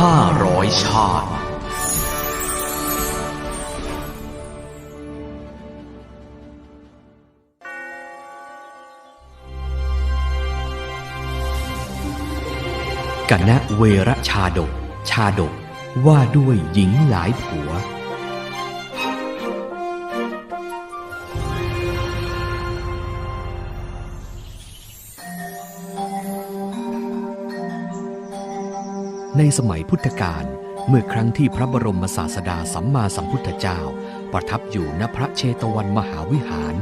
ห้าร้อยชาติกันนะเวรชาดก ชาดกว่าด้วยหญิงหลายผัว ในสมัยพุทธกาลเมื่อครั้งที่พระบรมศาสดาสัมมาสัมพุทธเจ้า ประทับอยู่ณพระเชตวันมหาวิหาร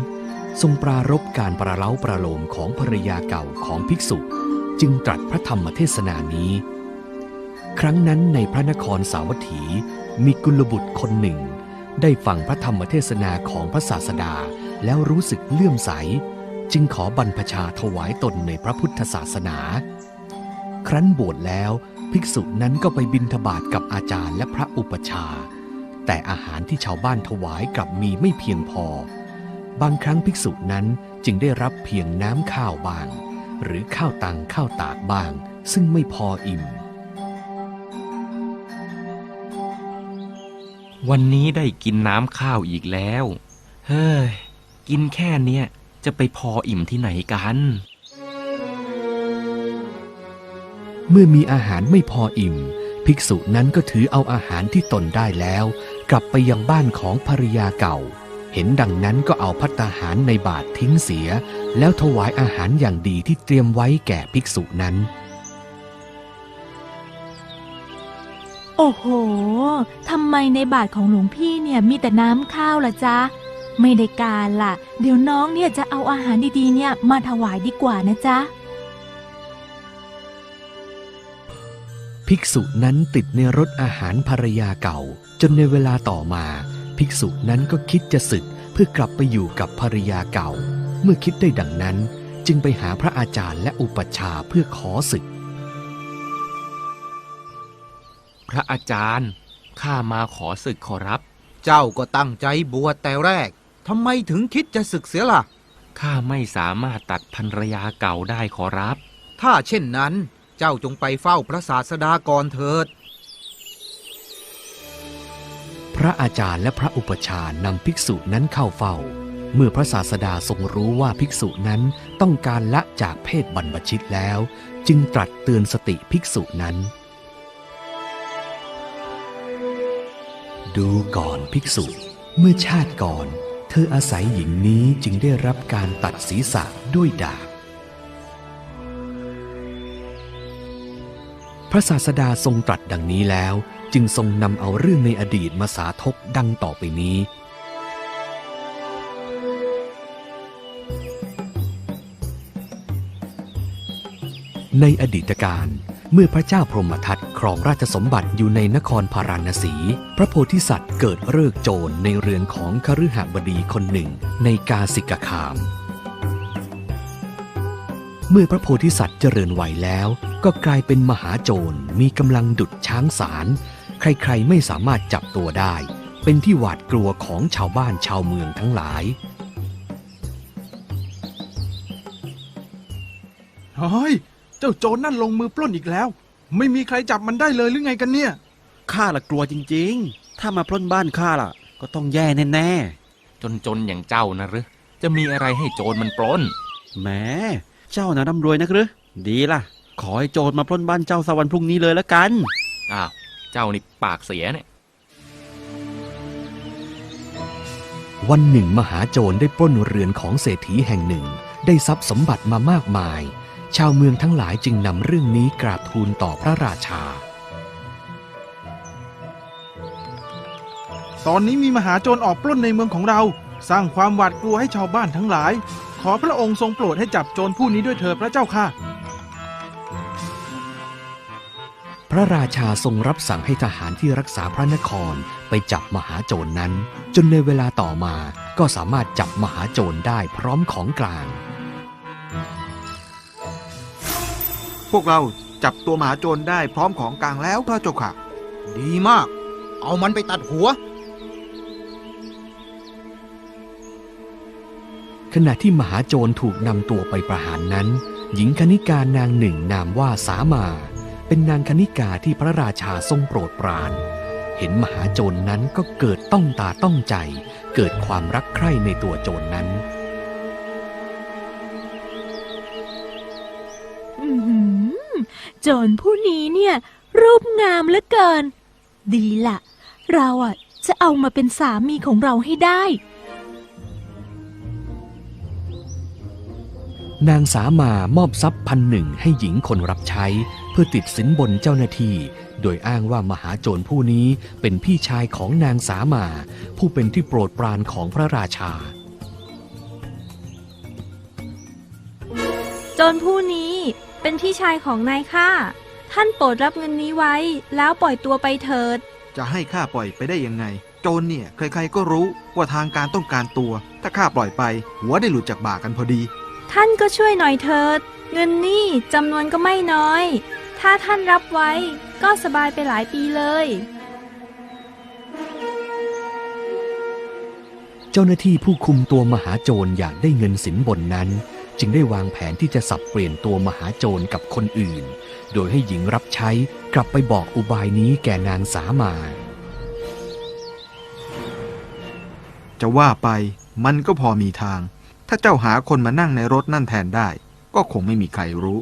ทรงปรารบการประเล้าประโลมของภรยาเก่าของภิกษุ จึงตรัสพระธรรมเทศนานี้ ครั้งนั้นในพระนครสาวัตถีมีกุลบุตรคนหนึ่ง ได้ฟังพระธรรมเทศนาของพระศาสดาแล้วรู้สึกเลื่อมใส จึงขอบรรพชาถวายตนในพระพุทธศาสนา ครั้นบวชแล้ว ภิกษุนั้นก็ไปบิณฑบาตกับอาจารย์และพระอุปชา แต่อาหารที่ชาวบ้านถวายกลับมีไม่เพียงพอ บางครั้งภิกษุนั้นจึงได้รับเพียงน้ำข้าวบาง หรือข้าวตังข้าวตากบาง ซึ่งไม่พออิ่ม วันนี้ได้กินน้ำข้าวอีกแล้ว เฮ้ย กินแค่เนี้ยจะไปพออิ่มที่ไหนกัน เมื่อมีอาหารไม่พออิ่ม ภิกษุนั้นก็ถือเอาอาหารที่ตนได้แล้ว กลับไปยังบ้านของภรรยาเก่า เห็นดังนั้นก็เอาพัตตาหารในบาททิ้งเสีย แล้วถวายอาหารอย่างดีที่เตรียมไว้แก่ภิกษุนั้น โอ้โหทำไมในบาทของหลวงพี่เนี่ยมีแต่น้ำข้าวล่ะจ๊ะไม่ได้การล่ะ เดี๋ยวน้องเนี่ยจะเอาอาหารดีๆเนี่ยมาถวายดีกว่านะจ๊ะ ภิกษุนั้นติดในรถอาหารภรรยาเก่า จนในเวลาต่อมา ภิกษุนั้นก็คิดจะศึกเพื่อกลับไปอยู่กับภรรยาเก่า เมื่อคิดได้ดังนั้น จึงไปหาพระอาจารย์และอุปัชฌาย์เพื่อขอศึก พระอาจารย์ข้ามาขอศึกขอรับ เจ้าก็ตั้งใจบวชแต่แรกทำไมถึงคิดจะศึกเสียล่ะข้าไม่สามารถตัดภรรยาเก่าได้ขอรับ ถ้าเช่นนั้น เจ้าจงไปเฝ้าพระศาสดาก่อนเถิด พระอาจารย์และพระอุปชานำภิกษุนั้นเข้าเฝ้า เมื่อพระศาสดาทรงรู้ว่าภิกษุนั้นต้องการละจากเพศบรรพชิตแล้ว จึงตรัสเตือนสติภิกษุนั้น ดูก่อนภิกษุ เมื่อชาติก่อน เธออาศัยหญิงนี้จึงได้รับการตัดศีรษะด้วยดาบ พระศาสดาทรงตรัสดังนี้แล้ว จึงทรงนำเอาเรื่องในอดีตมาสาธกดังต่อไปนี้ ในอดีตการเมื่อพระเจ้าพรหมทัตครองราชสมบัติอยู่ในนครพาราณสี พระโพธิสัตว์เกิดเลิกโจรในเรือนของคฤหบดีคนหนึ่งในกาสิกคาม เมื่อพระโพธิสัตว์เจริญวัยแล้ว ก็กลายเป็นมหาโจรมีกำลังดุดช้างสาร ใครๆไม่สามารถจับตัวได้ เป็นที่หวาดกลัวของชาวบ้านชาวเมืองทั้งหลายเฮ้ยเจ้าโจรนั่นลงมือปล้นอีกแล้ว ไม่มีใครจับมันได้เลยหรือไงกันเนี่ยข้าละกลัวจริงๆ ถ้ามาปล้นบ้านข้าล่ะ ก็ต้องแย่แน่จนๆอย่างเจ้านะหรือจะมีอะไรให้โจรมันปล้นๆแหม เจ้านะร่ำรวยนักหรือดีล่ะ ขอให้โจรมาปล้นบ้านเจ้าสวรรค์พรุ่งนี้เลยละกัน อ้าว เจ้านี่ปากเสียเนี่ย วันหนึ่งมหาโจรได้ปล้นเรือนของเศรษฐีแห่งหนึ่ง ได้ทรัพย์สมบัติมามากมาย ชาวเมืองทั้งหลายจึงนำเรื่องนี้กราบทูลต่อพระราชา ตอนนี้มีมหาโจรออกปล้นในเมืองของเรา สร้างความหวาดกลัวให้ชาวบ้านทั้งหลาย ขอพระองค์ทรงโปรดให้จับโจรผู้นี้ด้วยเถิดพระเจ้าค่ะ พระราชาทรงรับสั่งให้ทหารที่รักษาพระนครไปจับมหาโจรนั้น จนในเวลาต่อมาก็สามารถจับมหาโจรได้พร้อมของกลาง พวกเราจับตัวมหาโจรได้พร้อมของกลางแล้วพระเจ้าค่ะ ดีมาก เอามันไปตัดหัว ขณะที่มหาโจรถูกนำตัวไปประหารนั้น หญิงคณิกานางหนึ่งนามว่าสามา เป็นนางคณิกาที่พระราชาทรงโปรดปราน เห็นมหาโจรนนั้นก็เกิดต้องตาต้องใจ เกิดความรักใคร่ในตัวโจรนนั้นอื้อหือโจรผู้นี้เนี่ยรูปงามเหลือเกิน ดีละเราอะจะเอามาเป็นสามีของเราให้ได้ นางสามามอบทรัพย์พันหนึ่งให้หญิงคนรับใช้ เพื่อติดสินบนเจ้าหน้าที่ โดยอ้างว่ามหาโจรผู้นี้เป็นพี่ชายของนางสามา ผู้เป็นที่โปรดปรานของพระราชา โจรผู้นี้เป็นพี่ชายของนายข้าท่านโปรดรับเงินนี้ไว้ แล้วปล่อยตัวไปเถิด จะให้ข้าปล่อยไปได้ยังไง โจรเนี่ยใครๆก็รู้ว่าทางการต้องการตัว ถ้าข้าปล่อยไป หัวได้หลุดจากบ่ากันพอดี ท่านก็ช่วยหน่อยเถิด เงินนี่จำนวนก็ไม่น้อย ถ้าท่านรับไว้ก็สบายไปหลายปีเลย เจ้าหน้าที่ผู้คุมตัวมหาโจรอยากได้เงินสินบนนั้น จึงได้วางแผนที่จะสับเปลี่ยนตัวมหาโจรกับคนอื่น โดยให้หญิงรับใช้กลับไปบอกอุบายนี้แก่นางสามาจะว่าไปมันก็พอมีทาง ถ้าเจ้าหาคนมานั่งในรถนั่นแทนได้ ก็คงไม่มีใครรู้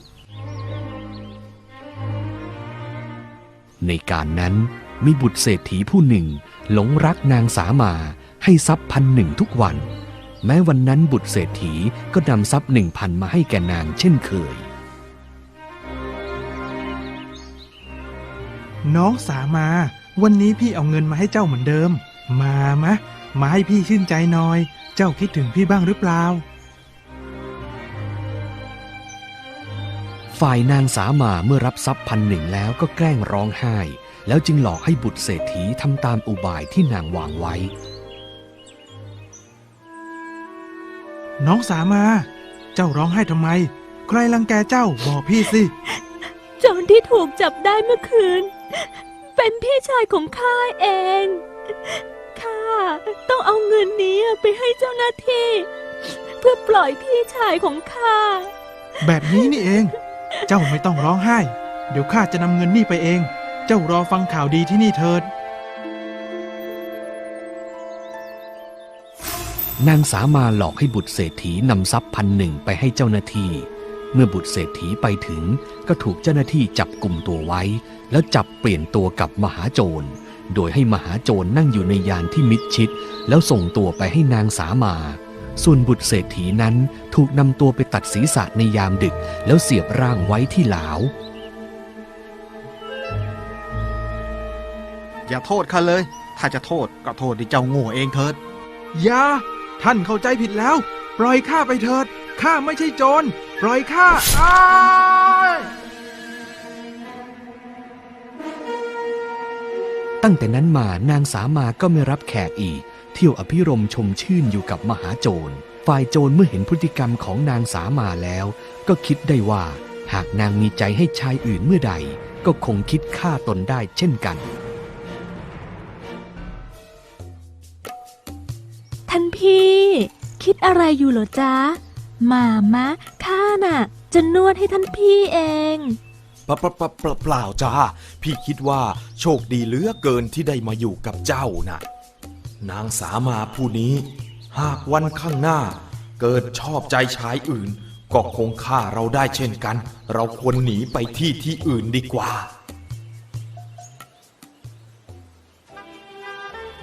ในการนั้นมีบุตรเศรษฐีผู้หนึ่ง หลงรักนางสามา ให้ทรัพย์พันหนึ่งทุกวัน แม้วันนั้นบุตรเศรษฐีก็นำทรัพย์หนึ่งพันมาให้แก่นางเช่นเคย น้องสามา วันนี้พี่เอาเงินมาให้เจ้าเหมือนเดิม มามะ มาให้พี่ชื่นใจหน่อย เจ้าคิดถึงพี่บ้างหรือเปล่า ฝ่ายนางสามาเมื่อรับทรัพย์พันหนึ่งแล้วก็แกล้งร้องไห้ แล้วจึงหลอกให้บุตรเศรษฐีทำตามอุบายที่นางวางไว้ น้องสามา เจ้าร้องไห้ทำไม ใครรังแกเจ้าบอกพี่สิโจรที่ถูกจับได้เมื่อคืน เป็นพี่ชายของข้าเองข้า ต้องเอาเงินนี้ไปให้เจ้าหน้าที่ เพื่อปล่อยพี่ชายของข้า แบบนี้นี่เอง เจ้าไม่ต้องร้องไห้ เดี๋ยวข้าจะนำเงินนี่ไปเอง เจ้ารอฟังข่าวดีที่นี่เถิด นางสามาหลอกให้บุตรเศรษฐีนำทรัพย์พันหนึ่งไปให้เจ้าหน้าที่ เมื่อบุตรเศรษฐีไปถึงก็ถูกเจ้าหน้าที่จับกลุ่มตัวไว้ แล้วจับเปลี่ยนตัวกับมหาโจร โดยให้มหาโจรนั่งอยู่ในยานที่มิดชิด แล้วส่งตัวไปให้นางสามา ส่วนบุตรเศรษฐีนั้นถูกนำตัวไปตัดศีรษะในยามดึก แล้วเสียบร่างไว้ที่หลาว อย่าโทษข้าเลย ถ้าจะโทษก็โทษที่เจ้าโง่เองเถิด อย่า ท่านเข้าใจผิดแล้ว ปล่อยข้าไปเถิด ข้าไม่ใช่โจร ปล่อยข้าอ้า ตั้งแต่นั้นมานางสามาก็ไม่รับแขกอีก เที่ยวอภิรมชมชื่นอยู่กับมหาโจร ฝ่ายโจรเมื่อเห็นพฤติกรรมของนางสามาแล้ว ก็คิดได้ว่า หากนางมีใจให้ชายอื่นเมื่อใด ก็คงคิดฆ่าตนได้เช่นกัน ท่านพี่ คิดอะไรอยู่เหรอจ๊ะ มามะข้าน่ะ จะนวดให้ท่านพี่เอง ปล่าเปล่าเปล่าเปล่าเปล่าจ้า พี่คิดว่าโชคดีเหลือเกินที่ได้มาอยู่กับเจ้านะนางสามาผู้นี้ หากวันข้างหน้า เกิดชอบใจชายอื่น ก็คงฆ่าเราได้เช่นกัน เราควรหนีไปที่ที่อื่นดีกว่า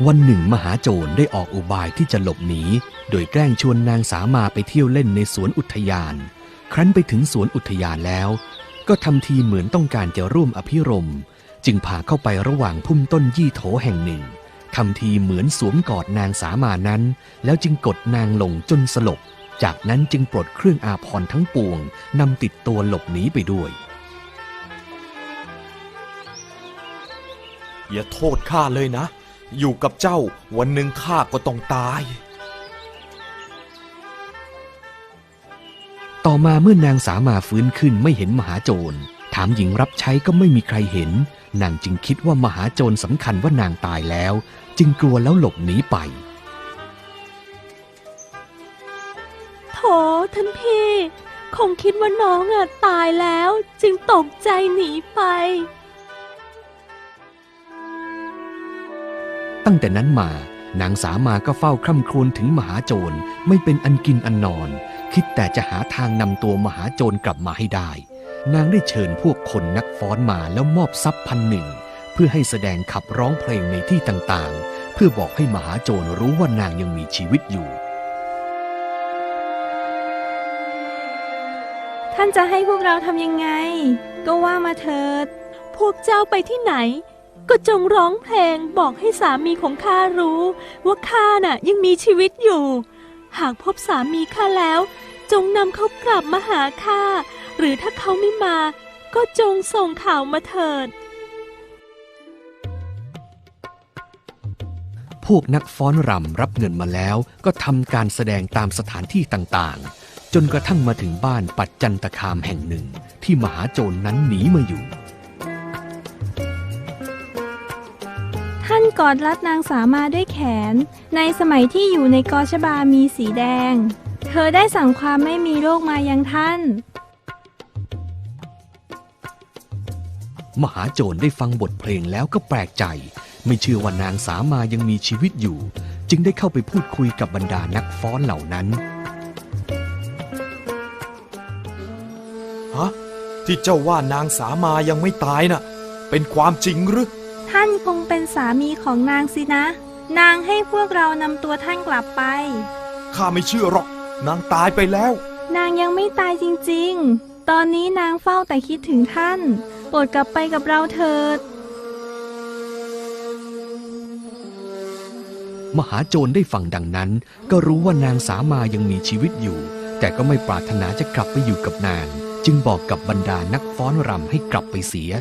วันหนึ่งมหาโจรได้ออกอุบายที่จะหลบหนีโดยแกล้งชวนนางสามาไปเที่ยวเล่นในสวนอุทยาน ครั้นไปถึงสวนอุทยานแล้ว ก็ทำทีเหมือนต้องการจะร่วมอภิรม จึงพาเข้าไประหว่างพุ่มต้นยี่โถแห่งหนึ่งทำทีเหมือนสวมกอดนางสามานั้น แล้วจึงกดนางลงจนสลบ จากนั้นจึงปลดเครื่องอาภรณ์ทั้งปวงนำติดตัวหลบหนีไปด้วย อย่าโทษข้าเลยนะ อยู่กับเจ้าวันหนึ่งข้าก็ต้องตาย ต่อมาเมื่อนางสามาฟื้นขึ้นไม่เห็นมหาโจร ถามหญิงรับใช้ก็ไม่มีใครเห็น นางจึงคิดว่ามหาโจรสำคัญว่านางตายแล้ว จึงกลัวแล้วหลบหนีไปโถท่านพี่ขคงคิดว่าน้องอะตายแล้วจึงตกใจหนีไป ตั้งแต่นั้นมานางสามาก็เฝ้าคร่ำครวญถึงมหาโจรไม่เป็นอันกินอันนอน คิดแต่จะหาทางนำตัวมหาโจรกลับมาให้ได้ นางได้เชิญพวกคนนักฟ้อนมาแล้วมอบทรัพย์พันหนึ่ง เพื่อให้แสดงขับร้องเพลงในที่ต่างๆ เพื่อบอกให้มหาโจรรู้ว่านางยังมีชีวิตอยู่ ท่านจะให้พวกเราทำยังไง ก็ว่ามาเถิด พวกเจ้าไปที่ไหน ก็จงร้องเพลงบอกให้สามีของข้ารู้ ว่าข้าน่ะยังมีชีวิตอยู่ หากพบสามีข้าแล้ว จงนำเขากลับมาหาข้า หรือถ้าเขาไม่มา ก็จงส่งข่าวมาเถิด พวกนักฟ้อนรำรับเงินมาแล้ว ก็ทำการแสดงตามสถานที่ต่างๆ จนกระทั่งมาถึงบ้านปัจจันตคามแห่งหนึ่ง ที่มหาโจรนั้นหนีมาอยู่ กอดรัดนางสามาด้วยแขน ในสมัยที่อยู่ในกอชบามีสีแดง เธอได้สั่งความไม่มีโรคมายังท่าน มหาโจรได้ฟังบทเพลงแล้วก็แปลกใจ ไม่เชื่อว่านางสามายังมีชีวิตอยู่ จึงได้เข้าไปพูดคุยกับบรรดานักฟ้อนเหล่านั้นฮะที่เจ้าว่านางสามายังไม่ตายน่ะเป็นความจริงหรือ ท่านคงเป็นสามีของนางสินะ นางให้พวกเรานำตัวท่านกลับไป ข้าไม่เชื่อหรอก นางตายไปแล้ว นางยังไม่ตายจริงๆ ตอนนี้นางเฝ้าแต่คิดถึงท่าน โปรดกลับไปกับเราเถิด มหาโจรได้ฟังดังนั้น ก็รู้ว่านางสามายังมีชีวิตอยู่ แต่ก็ไม่ปรารถนาจะกลับไปอยู่กับนาง จึงบอกกับบรรดานักฟ้อนรำให้กลับไปเสีย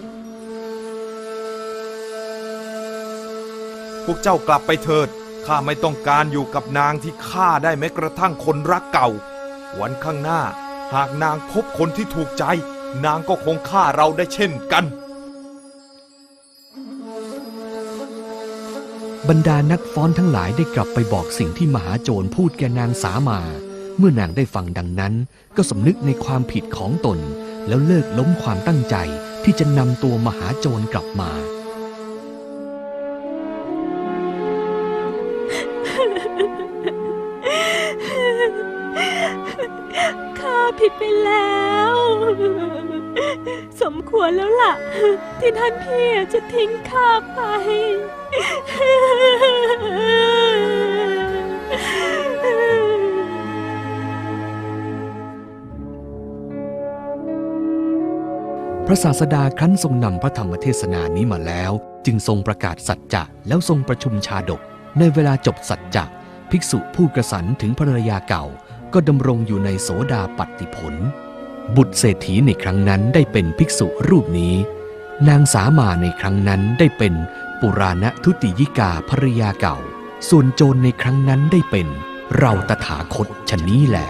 พวกเจ้ากลับไปเถิด ข้าไม่ต้องการอยู่กับนางที่ฆ่าได้แม้กระทั่งคนรักเก่า วันข้างหน้า หากนางพบคนที่ถูกใจ นางก็คงฆ่าเราได้เช่นกัน บรรดานักฟ้อนทั้งหลายได้กลับไปบอกสิ่งที่มหาโจรพูดแก่นางสามา เมื่อนางได้ฟังดังนั้น ก็สำนึกในความผิดของตน แล้วเลิกล้มความตั้งใจที่จะนำตัวมหาโจรกลับมา ควรแล้วล่ะ ที่ท่านพี่จะทิ้งข้าไป พระศาสดาครั้นทรงนำพระธรรมเทศนานี้มาแล้ว จึงทรงประกาศสัจจะแล้วทรงประชุมชาดก ในเวลาจบสัจจะภิกษุผู้กระสันถึงภรรยาเก่า ก็ดำรงอยู่ในโสดาปัตติผล บุตรเศรษฐีในครั้งนั้นได้เป็นภิกษุรูปนี้ นางสามาในครั้งนั้นได้เป็นปุราณทุติยิกาภรรยาเก่า ส่วนโจรในครั้งนั้นได้เป็นเราตถาคตชนนี้แหละ